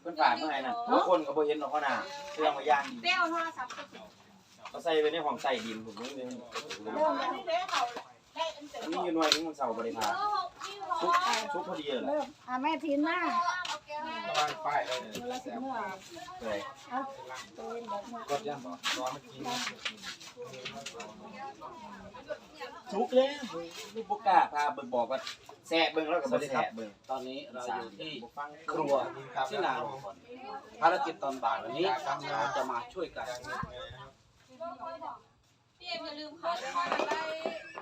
เพิ่นฝากเมื่อไหร่น่ะทุกคนก็บ่เห็นหรอกเขาน่ะเครื่องมาย่างดีเปรี้ยวโทรศัพท์ก็ส่งเขาใส่ไว้ในห้องใส่ดินผมนี่นึงอันนี้เด้อเขาได้อันเสร็จอันนี้อยู่หน่วยนึงมันเสาบ่ได้พาซุกซุกพอดีเลยเริ่มอะแม่ทีหน้า ป้ายเลยเวลาถึงเมื่อเลยเป็นแบบนี้กดยังบ่รอเมื่อกี้ซุกเลยลูกบ่กล้าพาเบิ่งบอกว่าแซ่เบิ่งแล้วก็บ่แซ่เบิ่งตอนนี้เราอยู่ที่ครัวที่นางภารกิจตอนบ่ายวันนี้เราจะมาช่วยกัน มอย่าลืมค่ะจะมาได้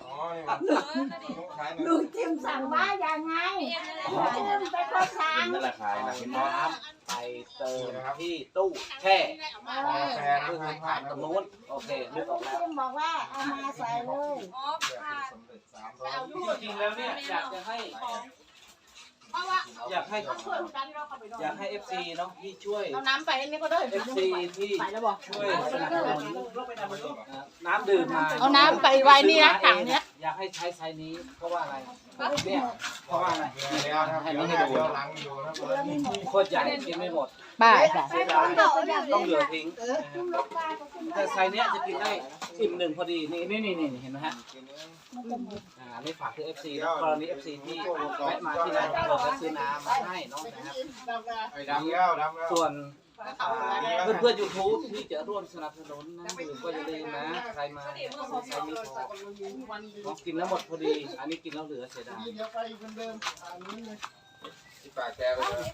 อ๋อนี่เออนะดิขายลุงจิมสั่งว่ายังไงพี่เอ็มนั่นแหละลุงจิมไปเข้าทางนั่นแหละขายนะเห็นบ่น้ำไปเติมที่ตู้แช่แฟนเพื่อให้ผ่านตรงนู้นโอเคนึกอลุอกแล้วจิมบอกว่าเอามาใส่เลย อ๋อค่ะเร็จสาทุกอย่างจริงๆแล้วเนี่ยอยากจะให้ เพราะว่าอยากให้ช่วยกันเราเข้าไปด้วยอยากให้ FC เนาะที่ช่วย เอาน้ำไปนี่ก็ได้ FC ที่ไปแล้วบอกช่วยสนับสนุนน้ำดื่มมาเอาน้ำไปไว้นี่นะถังเนี้ย อยากให้ใช้ไซส์นี้เพราะว่าอะไรเนี่ยเพราะว่าอะไรแล้วครับเดี๋ยวให้ดูหลังอยู่นะโคตรใหญ่กินไม่หมดบ้าค่ะเสียดายต้องเหลือทิ้งแต่ไซส์เนี้ยจะกินได้อิ่มหนึ่งพอดีนี่นี่นี่นี่เห็นไหมฮะ อ่าอันนี้ฝากคือ FC นะกรณี FC ที่แวะมาที่ร้านเราก็ซื้อน้ำมาให้เนาะนะครับ ไอ้ดำแล้วดำแล้วส่วนเพื่อนเพื่อนยูทูบที่จะร่วมสนับสนุนน้ำดื่มก็อย่าลืมนะ ใครมาซื้อไซส์นี้พอของกินแล้วหมดพอดี อันนี้กินแล้วเหลือเสียดายที่ปากแกไปเลย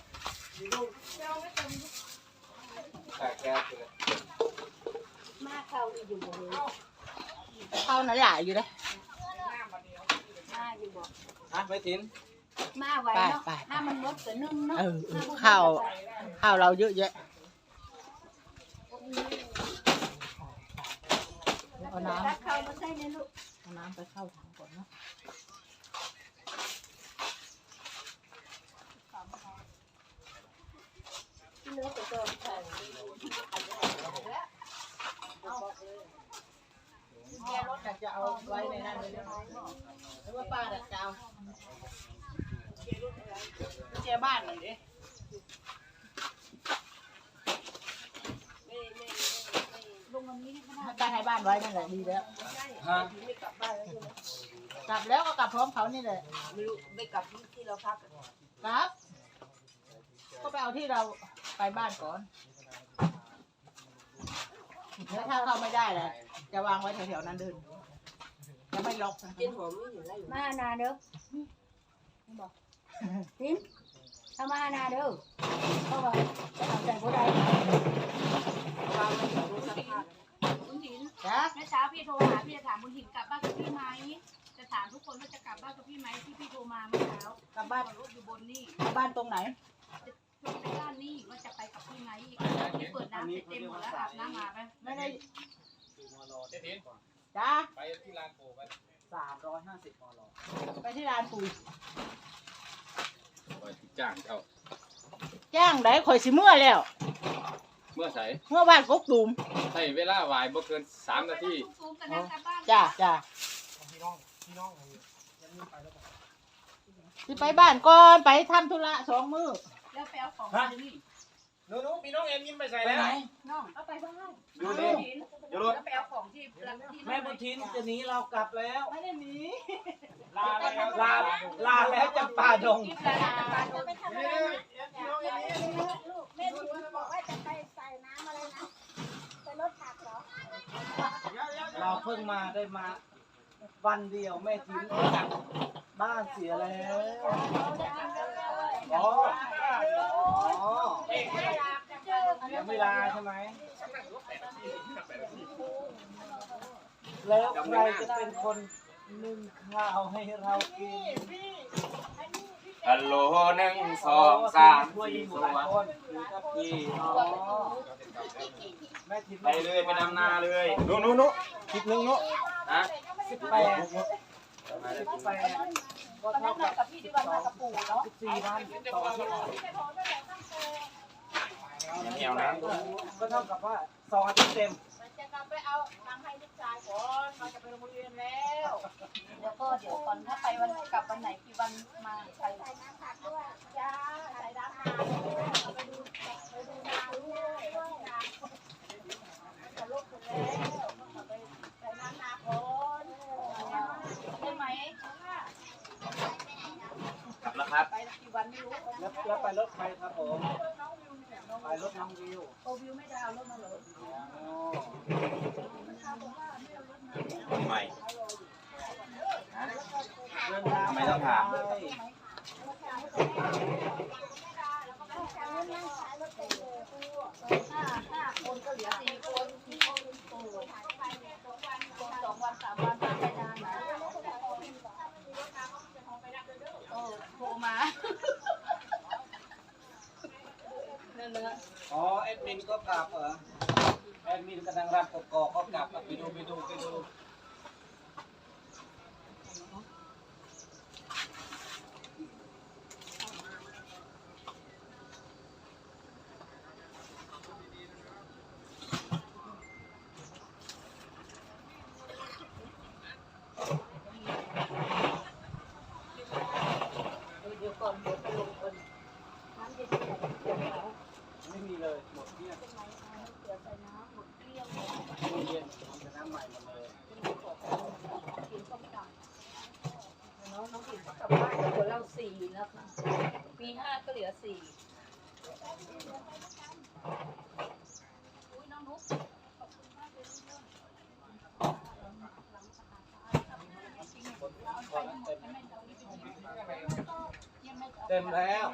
ปากแกไปเลยมาเข้าอยู่บ่เลยเข้านั่นแหละอยู่นะ มาอยู่บ่อะไม่ทิ้นมาไว้เนาะถ้ามันลดก็นึ่งเนาะเออข้าวข้าวเราเยอะแยะเอาน้ถ้าเข้ามาใส่ในลูกำเอาน้ำไปเข้าถังก่อนเนาะเนื้อตัวใส่ แกรถจะเอาไว้ในนั้นเลยหรือว่าป้าจะเอาเจ้าบ้านหน่อยดิก็ได้ตั้งให้บ้านไว้นั่นแหละดีแล้วฮะกลับแล้วก็กลับพร้อมเขานี่แหละไม่รู้ไม่กลับที่ที่เราพักกลับ ก็ไปเอาที่เราไปบ้านก่อน แล้วถ้าเข้าไม่ได้แหละจะวางไว้แถวๆนั้นเดินจะไม่ล็อกนะกินหัวไม่เห็นอะไรอยู่มานาเด้อบอกทิมเอามานาเด้อเพราะว่าจะเอาใจผู้ใดคุณถินจ้ะเมื่อเช้าพี่โทรหาพี่จะถามคุณถินกลับบ้านกับพี่ไหมจะถามทุกคนว่าจะกลับบ้านกับพี่ไหมที่พี่โทรมาเมื่อเช้ากลับบ้านรถอยู่บนนี่บ้านตรงไหน ลงไปด้านนี่ว่าจะไปกับพี่ไหมที่เปิดน้ำเสร็จเต็มหมดแล้วอาบน้ำมาไหมไม่ได้เจ๊ทิ้งจ้ะไปที่ร้านโกไปสามร้อยห้าสิบมลไปที่ร้านปุ๋ยไปจ้างเจ้าจ้างได้ข่อยสิเมื่อแล้ว เมื่อใส่เมื่อบ้านกกตูมใช้เวลาไหวบ่เกินสามนาทีซูมกันนะกลับบ้านจ้ะจ้ะสิไปบ้านก่อนไปทำธุระสองมือ แล้วไปเอาของมาที่นี่หนูๆพี่น้องเอ็มยิ้มไปใส่ไปแล้วไหน น้องเอาไปบ้านอยู่คุนี่ณถินอยู่รถแล้วไปเอาของที่ที่แม่บุญทินจะหนีเรากลับแล้ว ไม่ได้หนีลาแล้วลาลาแล้วจำปาดง ที่ปลาปลาจะไปทำอะไรนะลูกแม่ทิมบอกว่าจะไปใส่น้ำอะไรนะไปรถผักเหรอเราเพิ่งมาได้มา วันเดียวแม่ทิ้งกลับบ้านเสียแล้วอ๋ออ๋อยังไม่ลาใช่ไหม แล้วใครจะเป็นคนนึ่งข้าวให้เรากิน ฮัลโหลหนึ่งสองสามช่วยสี่หมู่ตัหลายวคนคือกับพี่อ๋อแม่ทิ้งไปเลยไปนำนาเลยนู้นู้นู้คลิปนึงนู้นะสิบแปดสิบแปดก็เท่ากับกับพี่ที่วันมากับปู่เนาะสิบสี่วันต่อที่เหนียวนะก็เท่ากับว่าสองอาทิตย์เต็ม จะกลับไปเอาทำให้ลูกชายก่อนเราจะไปโรงเรียนแล้วแล้วก็เดี๋ยวก่อนถ้าไปวันกลับวันไหนกี่วันมาใส่น้ำผักด้วยจ้าใส่น้ำผักด้วยไปดูไปดูนาด้วยาจะลุกคนแล้วไปใส่น้ำนาก่อนใช่ไหมกลับแล้วครับไปกี่วันไม่รู้แล้วไปรถใครครับผมไปรถน้องวิวโอวิวไม่ได้เอารถมาหรอะโอ้โทรมานั่นเลยอ๋อแอดมินก็กลับเหรอ แอดมินกำลังรับกกอกก็กลับไปดูไปดูไปดู เดี๋ยวก่อนเดี๋ยวไปลงคนน้ำเย็นๆเดี๋ยวเอา ไม่มีเลยหมดเนี่ย เดี๋ยวใส่น้ำหมดเกลี้ยง ตู้เย็นเอาแต่น้ำใหม่หมดเลย กินส้มตำน้องน้องกินกลับบ้านกับคนเราสี่แล้วค่ะปีห้าก็เหลือสี่ เต็มแล้ว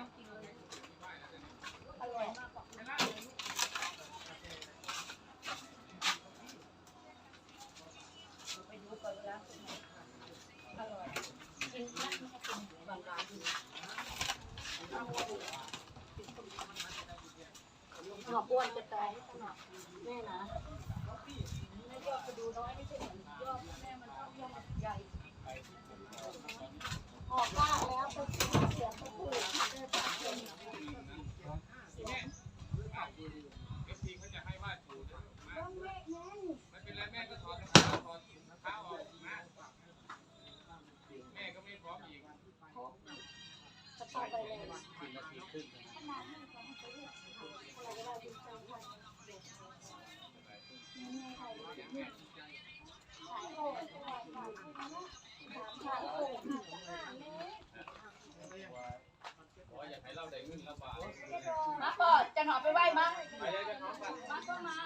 ไปดูก่อนแล้วอร่อยกินนะไม่ให้กินบางร้านหอกอ้ วนจะตายแม่นะแม่ยอดกระดูน้อยไม่ใช่เหมือนยอดแม่มันชอบยอดใหญ่ออกบ้านแล้วไปกินเสียงไปพูดเดินตามคน เอฟซีเขาจะให้ว่าถูนะมาไม่เป็นไรแม่ก็ถอดรองเท้าถอดรองเท้าออกมาแม่ก็ไม่พร้อมอีก จะเข้าไปเลย สี่นาทีครึ่ง ขออยากให้เราได้เงินละบาท มาปอดจะหนอไปไหว้มั้ง ไปเลยจะน้องกัน มาก็มา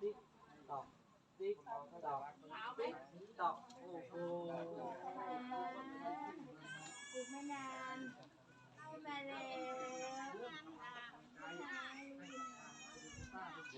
ติ๊กตอกติ๊กตอกติ๊กตอกโอ้โหกูไม่นานเข้ามาแล้ว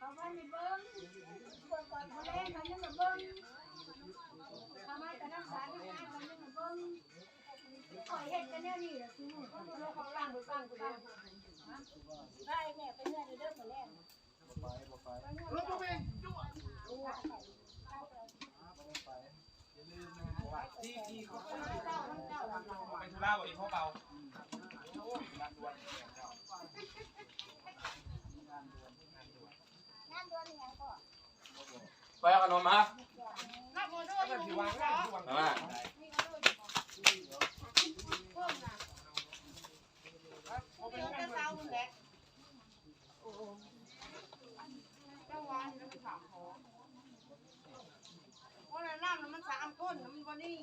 ทำไมแต่น้ำสารที่ให้เขายังมาเบิ้งคอยเห็นกันแน่นี่แหละคือหนูเขาดูเขาล่างไปฟังกูได้ได้แม่ไปเรื่อยเด้อคนแรกไปไปรถกูเป็นที่ที่เขาไปธุระวันนี้พ่อเบา ไปเอาขนมมานับโมด้วยอยู่หัวเราะมาผมเป็นกระเซ้าแหละเจ้าวานจะไปถามเขาเพราะน้ำมันสามก้นมันวันนี้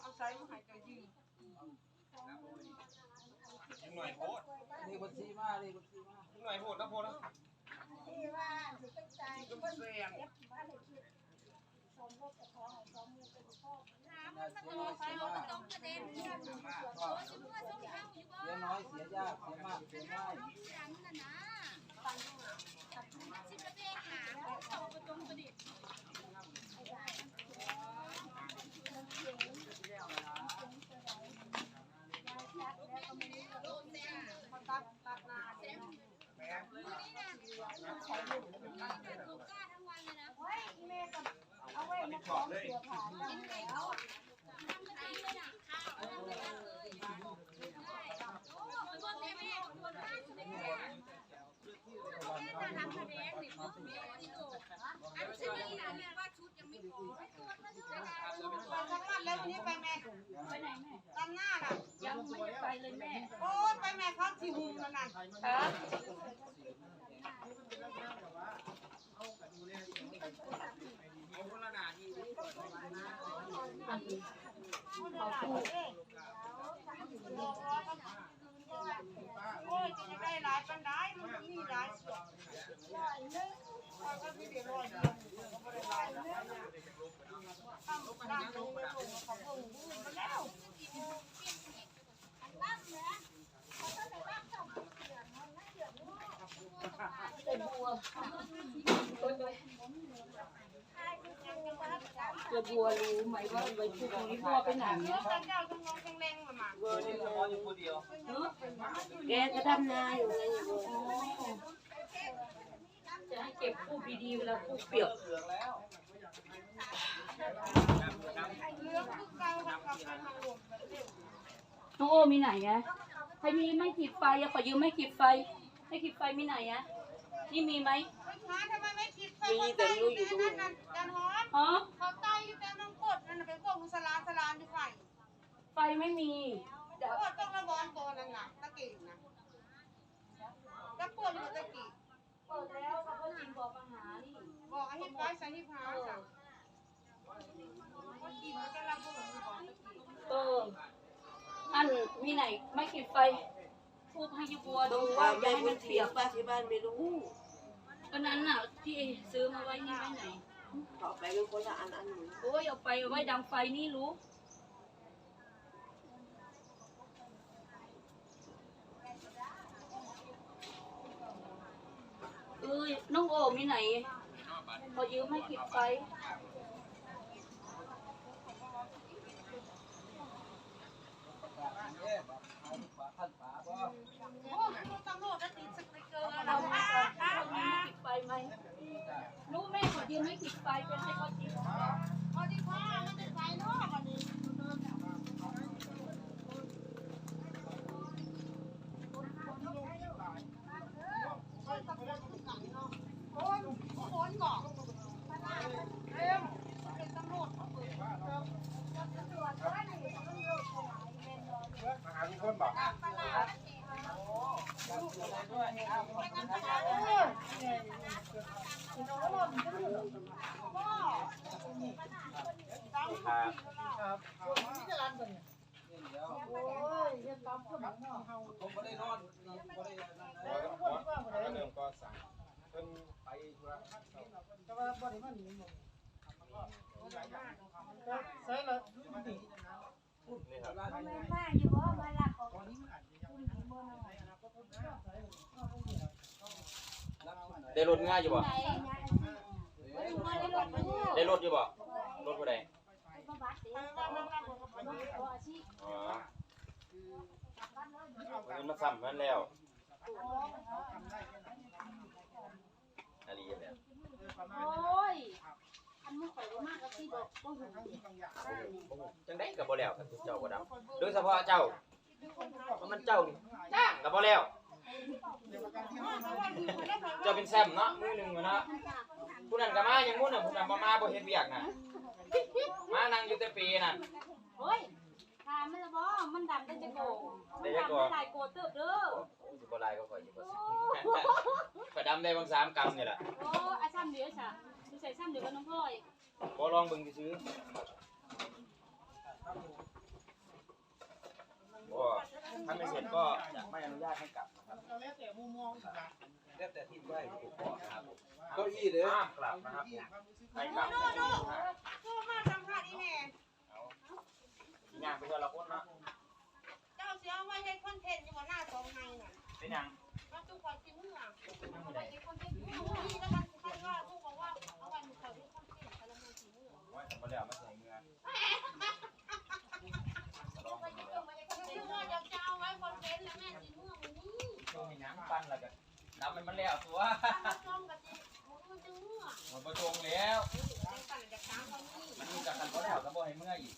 เอาใส่มาหายใจยื ยิงหน่อยโพดีบซีมานี่บัญชีมายิงหน่อยโพดนะโพดนะที่ว่าสุดใจก็เสียงบ้านเลยคิดสมรสกับของของสองมือเป็นพ่อน้ำมันมันต้องเศร้ามันต้องกระเด็นเงินโอ้ยชิมั่วต้องเข้าอยู่บ้านเสียน้อยเสียยากเสียมากเสียง่ายขันน่ะนะชิมระเบียงหางตกกระจงกระดิษ นนั่นครับโอ้ยจะได้หลายปันได้มันมีหลายส่วนก็มีเดี๋ยวรอเดียวก็ไม่ได้หลายแล้วตั้งตั้งลงไปลงเขาเพิ่งมาแล้ว เป็นบัว ตัวบัวรู้ไหมว่าใบพูดตรงนี้พ่อไปไหนเนื้อกันเจ้าจังงงจังแรงมามาเบอร์นี่เฉพาะอยู่คนเดียวแกก็ดำนาอยู่ไงจะให้เก็บพูดดีๆเวลาพูดเปียบเหลืองแล้วเรื่องคือเก่ากับกับไปทางหลวงน้องโอมีไหนอะใครมีไม่ขีดไฟอะขอยืมไม่ขีดไฟให้ขีดไฟมีไหนอะ นี่มีไหมมาทำไมไม่คิดไปคนใต้อยู่แต่นั่นนั่นจันหอมอ๋อเขาใต้อยู่แต่น้องกดนั่นเป็นพวกมุสลาสลานอยู่ไข่ไฟไม่มีเดี๋ยวก็ต้องระวังตัวนั่นน่ะตะกี้นะจะปวดอยู่ตะกี้เปิดแล้วเขาก็จินบอกมาหานี่บอกให้ไปใส่ที่พาสั่งก็กินมันจะรับพวกมันก่อนตะกี้เอออันมีไหนไม่ขีดไฟพูดให้ยูบัวดูว่าอย่าให้มันเปียกป้าที่บ้านไม่รู้ ก็นั้นน่ะที่ซื้อมาไว้นี่ไว้ไหนต่อไปเป็นคนละอันอันหนึ่งโอ้ยเอาไปเอาไว้ดังไฟนี่รู้เอ้ยน้องโอมีไหนพอยืมให้ขีดไฟ bye करते हैं แต่ว่าบ่ได้มาหนีหมดใส่ละนี่นี่ครับมันไม่มาอยู่บ่มาลักของคุณหญิงบ่เนาะได้รถง่ายอยู่บ่ได้รถอยู่บ่รถผู้ใดมาบัดเด้บ่อาชีพอ๋อมันมาซ้ำมันแล้วอะไรอย่างเงี้ยโอ้ ยอันมึงข่อยบ่มากก็ที่บอกบ่หูจังได้กับบ่แล้วครับเจ้าบ่ดำโดยเฉพาะเจ้าเพราะมันเจ้านี่จ้างกับบ่แล้วเจ้าเป็นแซมเนาะมือหนึ่งอะเนาะผู้นั้นก็มาอย่างมื้อน่ะผู้นั้นบ่มาบ่เฮ็ดเวียกน่ะมานั่งอยู่แต่ปีนั่นเฮ้ยถามมันละบ่มันดำได้จะโกงมันดำได้หลายโกเติบเด้อสิบ่ลายก็ข่อยอยู่บ่ข่อยดำได้บาง3กรัมนี่แหละโอ้อาซ้ำเดียวจ้ะดู ใส่ซ้ำเดียวกับน้องพ่อยบ่ลองเบิ่งซื่อบ่ถ้าไม่เสร็จก็จะไม่อนุญาตให้กลับนะครับแล้วแต่มุมมองนะแล้วแต่ที่ได้ถูกขอนะครับ เก้าอี้เด้อห้ามกลับนะครับให้กลับโน่โน่โน่มาสัมภาษณ์อีแม่ย่างไปเทื่อละคนเนาะเจ้าเสียไว้ให้คอนเทนต์อยู่บนหน้าสองไงน่ะเป็นหยังมาตู้ก่อนกินมื้ออะยังบ่ได้นี่แล้วกันใครว่าตู้บอกว่าเอ ว่าจะมาแล้วมาใส่เมื่อลองดูช่วงนี้น้ำปั้นแล้วกันน้ำมันมันแล้วตัวมันประจงแล้มันดูจากกันก็แล้วแล้วบ่ให้เมื่ออีก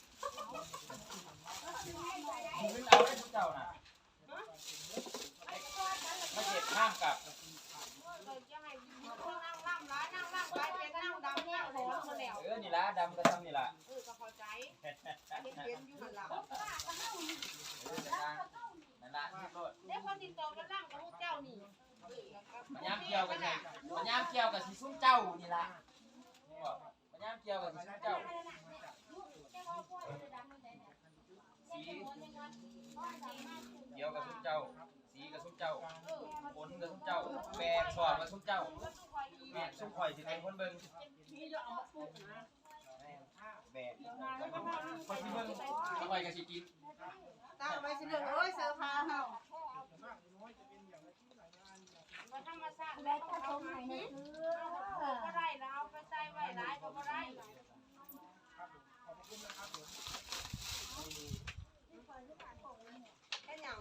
กี่ยวกันไงมันยามเกี่ยวกับสิซุ้มเจ้านี่ละมันยามเกี่ยวกับสิซุ้มเจ้า สีเกี่ยวกับซุ้มเจ้า สีกับซุ้มเจ้าผลกับซุ้มเจ้าแบกสอบกับซุ้มเจ้าแบกซุ้มข่อยสิเป็นคนเบิ่งแบกคนที่เบิ่งข่อยก็สิกินตาไปสิเด้อเอ้ยเสื้อผ้าเฮา บ่ธรรมชาติได้ถ้าตรงไหนนะคือก็ได้แล้วเอาไปใส่ไว้หลายก็บ่ได้แค่หยัง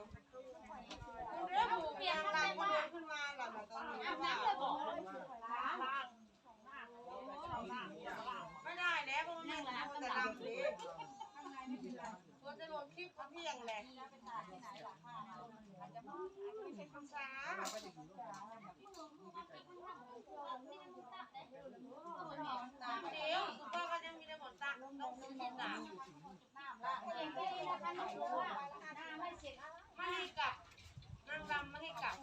เรื่องหมูเปียกลายบ่เดินขึ้นมาแล้วนะตอนนี้ว่าไม่ได้แล้วเพราะมันไม่มันจะดำเลยตัวจะลงคลิปก็เพียงแหละ ไม่ใช่คำเดียวคุณป้าก็ยังมีได้หมดต่างต้องบัวหน้าไม่เสร็จไม่ให้กลับนางรำไม่ให้กลับ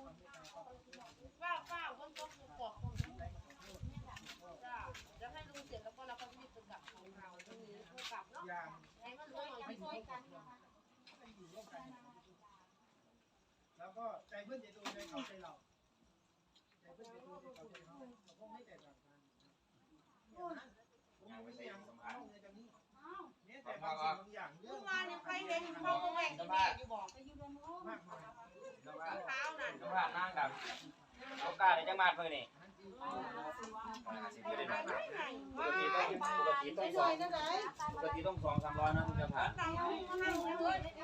ว่าฝ้าบนโต๊ะกูกอกตรงนี้จ้าเดี๋ยวให้ลุงเสร็จแล้วก็เราก็รีบไปกลับของเราตรงนี้เพื่อกลับเนาะให้มันรวยหน่อยพี่ช่วยกัน แล้ว ก็ใจเพื่อนจะดูใจเขาใจเราใจเพื่อนจะดูใจเขาใจเราเราคงไม่แตกต่างกันผมไม่ใช่ยังสำคัญในตรงนี้เนี่ยแต่บางสิ่งบางอย่างเรื่เมื่อองวานเนี่ยใครเห็นเขาก็แหวกที่แม่อยู่บอกมากมายน้ำผ้าเท้านั่นน้ำผ้านั่งดำเอากล้าได้จังมาดมื้อนี่สิบ่ได้ดอกป กติต้องปกติต้องสองปกติต้องสองสามร้อยนะถึงจะผ่านตังค์เขานั่งเลยเป็น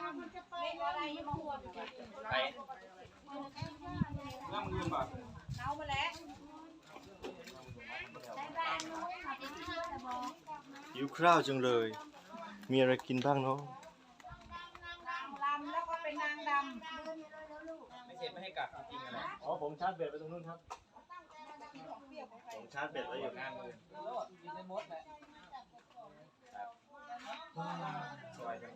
อะไรมาหัวอยู่กันไปเรื่องมือบ่เอามาแล้วใช้แบรนด์นู้นค่ะที่เชื่อแต่บอกหิวข้าวจังเลย มีอะไรกินบ้างเนาะนางรำแล้วก็เป็นนางดไม่เสร็จไม่ให้กลับจริงๆนะอ๋อผมชาร์จแบตไปตรงนู้นครับ ผมชาร์จแบตไว้อยู่งานมืออยู่ในมดแหละซอยกัน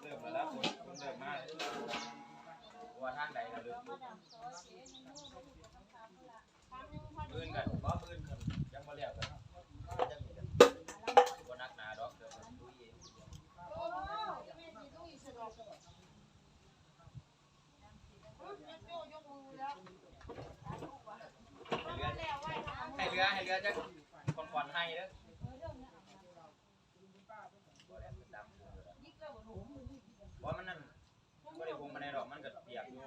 เริ่มแล้วแล้วคนเริ่มมาว่าทางใดก็เริ่มปืนกันบ่ปืนกัน ให้เรือให้เรือจะคนควันให้เด้อเพราะมันนั่นก็ได้พงมาในดอกมันก็เปียกอยู่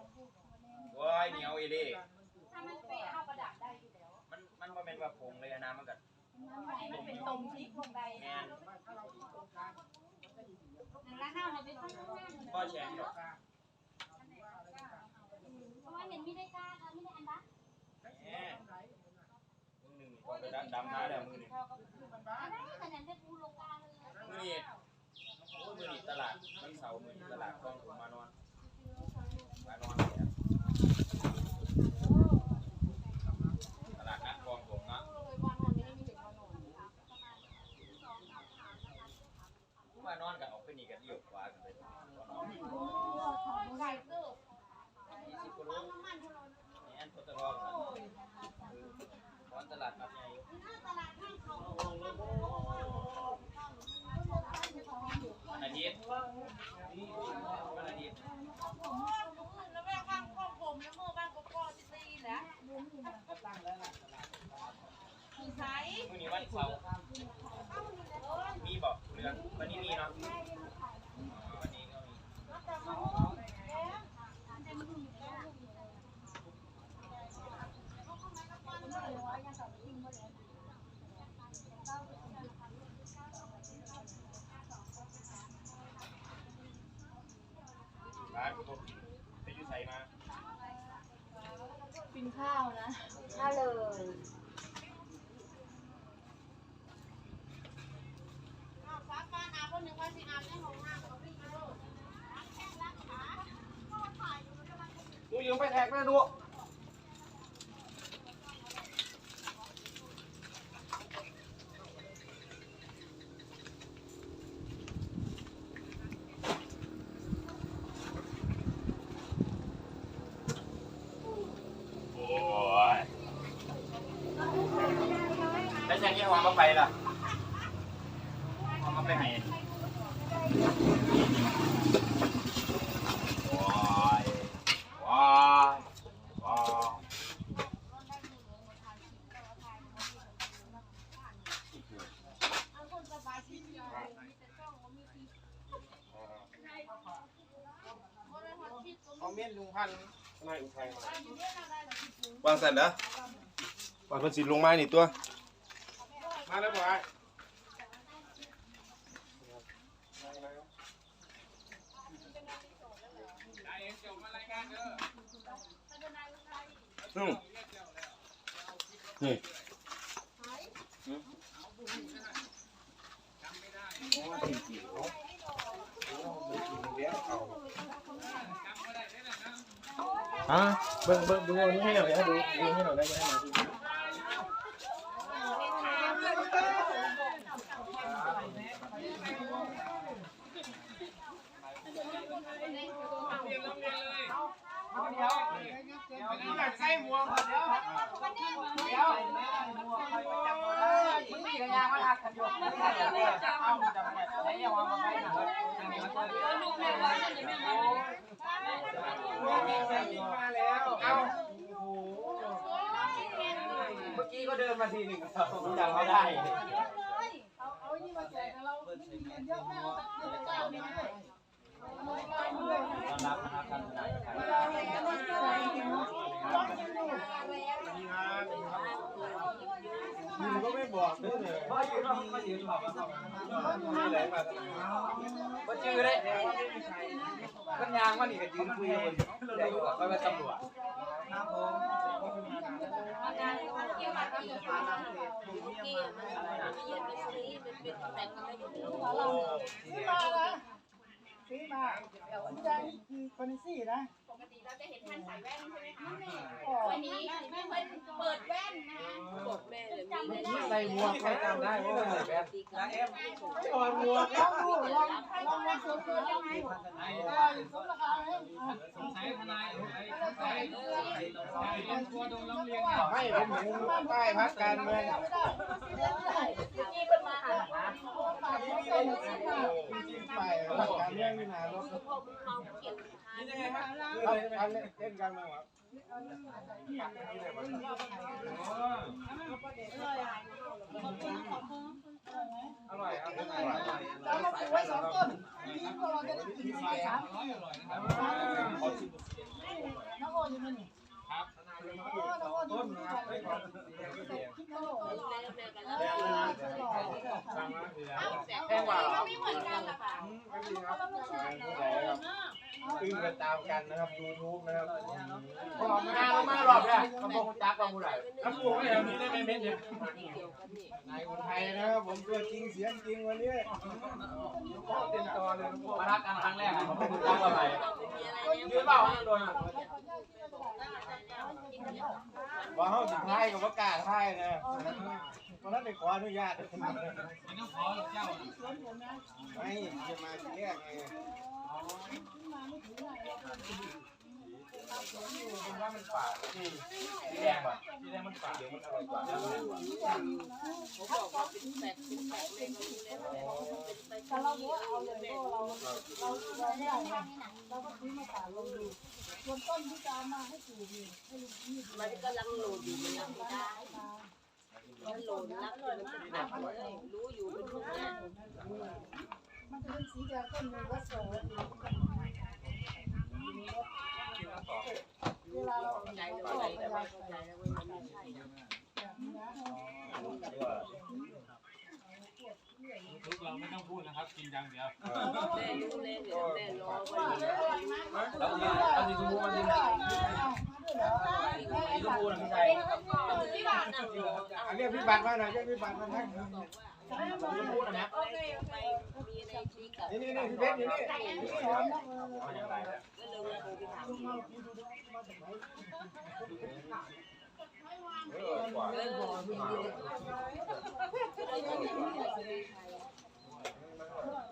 ว้ายเหนียวอีเด้ถ้ามันเปะเข้าประดับได้อยู่แล้ว มันมันบ่แม่นว่าผงเลยนะมันก็มันเป็นตรงที่ลงใดแม่นแล้วข้าวเนี่ยเป็นข้าวหน้าก็แฉงดอกเพราะ ว่เห็นไม่ได้กล้าค่ะไม่ได้อันบแหมมือหนึ่งก็จะดันดำมาแล้วมือหนึ่งอะไรแต่นั้นเป็นผู้ลกาเลยมือนี้โอ้ยมือนี้ตลาดมันเสาร์มือนี้ตลาดกองผมมานอนมานอนเนี่ย กินข้าวนะข้าเลยหนูยิงไปแท็กแม่ดู คอมเมนต์ลุงพันธุ์นายอุทัยมาวางสันนะวางคนสิลงไม้นี่ตัว มาแล้วบอยได้เองเจ้ามารายงานเด้ออืมนี่ อะเบิ่งเบิ่งดูนนี้ให้หน่อยนะดูดูให้หน่อยได้ไหมให้หน่อยใส่หมวกเดี๋ยวเดี๋ยวมึงนี่ก็ยางมาทักกันอยู่เอาจังไงใช้ยางมาไปนะ ลูกแม่ว่าจะไม่มา มาแล้วเอาเมื่อกี้ก็เดิ นมาทีหนึ่งผมจำไม่ได้เอาเอานี่มาแจกเราไม่มีเงินเยอะแม่เอาตะเกียบเจ้านี่ให้ต้อนรับนะครับท่านนายครับมันเนี่ยอะไรกันเนาะร้องยังดูมึงก็ไม่บอกด้วยเลยมายืนมายืนบอกมาเลยมาก็ชื่อได้ก็ยางมานี่ก็ยืนคุยกันได้อยู่กับไปตำรวจครับผม ซื้อมานะซื้อมาเดี๋ยวอันนี้ได้คนสี่นะ กติเราจะเห็นท่านใส่แว่นใช่ไหมคะอ๋อวันนี้เพิ่นเปิดแว่นนะคะบอกแม่เลยจำไม่ได้ใส่หมวกใครจำได้ว่าใส่แว่นนะเอ็มไม่ถอดหมวกลองดูลองลองมาซื้อเสื้อยังไงได้สมราคาไหมสงสัยทนายสงสัยสงสัยต้องกลัวโดนร้องเรียนนะให้เป็นหมูใต้พักการเมืองที่เพิ่นมาหาไปพักการเมืองนี่นารถ พอเมาเขียนนี่ยังไงครับเขาเล่นการเมืองเหรออร่อยครับอร่อยเรามาปลูกไว้สองต้นนี่พวกเราจะได้กินสามสามร้อยอร่อนะครับน้ำโอ้ยมันนี่ครับโอ้น้ำโอ้ยต้มันนนะครับไม่ขอคิดน้ำโอ้ยแม่แม่กันเอแล้วอจะหล่อสั่งมาคือแพงกว่าไม่เหมือนกันล่ะค่ะไม่ดีครับผู้ใหญ่ครับ อึ้งกันตามกันนะครับยูทูบนะครับพอมาแล้วมารอบเนี่ยกระโปรงจักรผู้ใหญ่กระโปรงไม่ทำนี้ได้ไม่เม็ดเนี่ยนายคนไทยนะครับผมตัวจริงเสียงจริงวันนี้เต็มตัวเลยมารักกันครั้งแรกผมไม่รู้จักอะไรยืนเปล่าโดนว่าเขาสุดท้ายกับว่ากล้าท้ายนะ เพราะนั้นไปขออนุญาตไม่ต้องขอเจ้าไม่จะมาทีแรกไงผมว่ามันป่าที่ที่แรกป่ะที่แรกมันป่าเดี๋ยวมันอร่อยกว่าเขาบอกว่าเป็นแปดเล้วแต่เราบอกเอาเลยเราเราเราไม่ได้นะเราก็ซื้อมาฝากลงดูส่วนต้นที่จะมาให้ปลูกนี่ให้นี่มันกำลังโหลดอยู่มันยังไม่ได้ มันโหลดนับมันเป็นแบบเลยรู้อยู่เป็นพวกนี้มันจะเป็นสีแดงต้นหนึ่งก็สวยเวลาเราใจเราใจแต่ว่าใจแล้วมันไม่ใช่ ทุกเราไม่ต้องพูดนะครับกินอย่างเดียวแม่รู้แล้วเดี๋ยวแม่รอวันนี้แล้วนี่เอาสีชมพูมาดิสีชมพูนะพี่ชัยที่บ้านน่ะเรียกพี่บัตรมาหน่อยเรียกพี่บัตรมาหน่อยบอกว่าสีชมพูนะนะไปไปมีในที่กับนี่นี่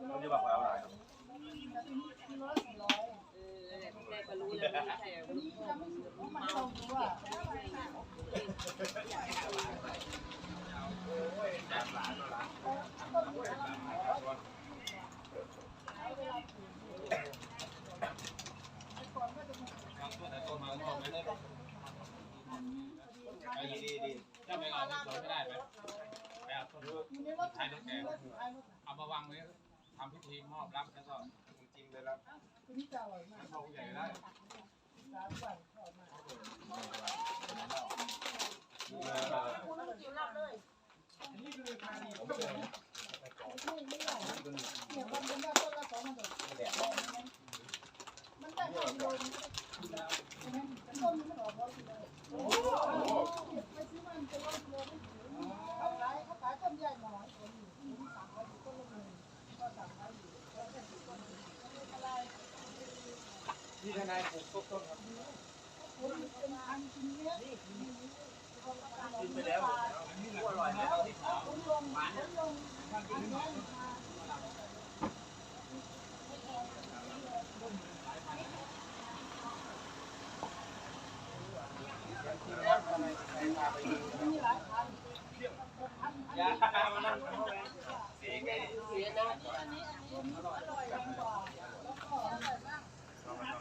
นี่พี่เพชรอยู่นี่เอาอย่างไรนะก็เลยว่าโทรไปถามพี่เออกว่าเออก็เลยว่าอย่าง นี้เลยมันจะบอกว่าอะไรครับเออแม่ก็รู้แล้วไม่ใช่เมาดีดีดีเจ้าไปเอาที่สวนไม่ได้ไหมไปเอาต้นท้ายรถแกเอามาวางไว้ทำพิธีมอบรับแล้วก็จริงเลยครับให้พ่อผู้ให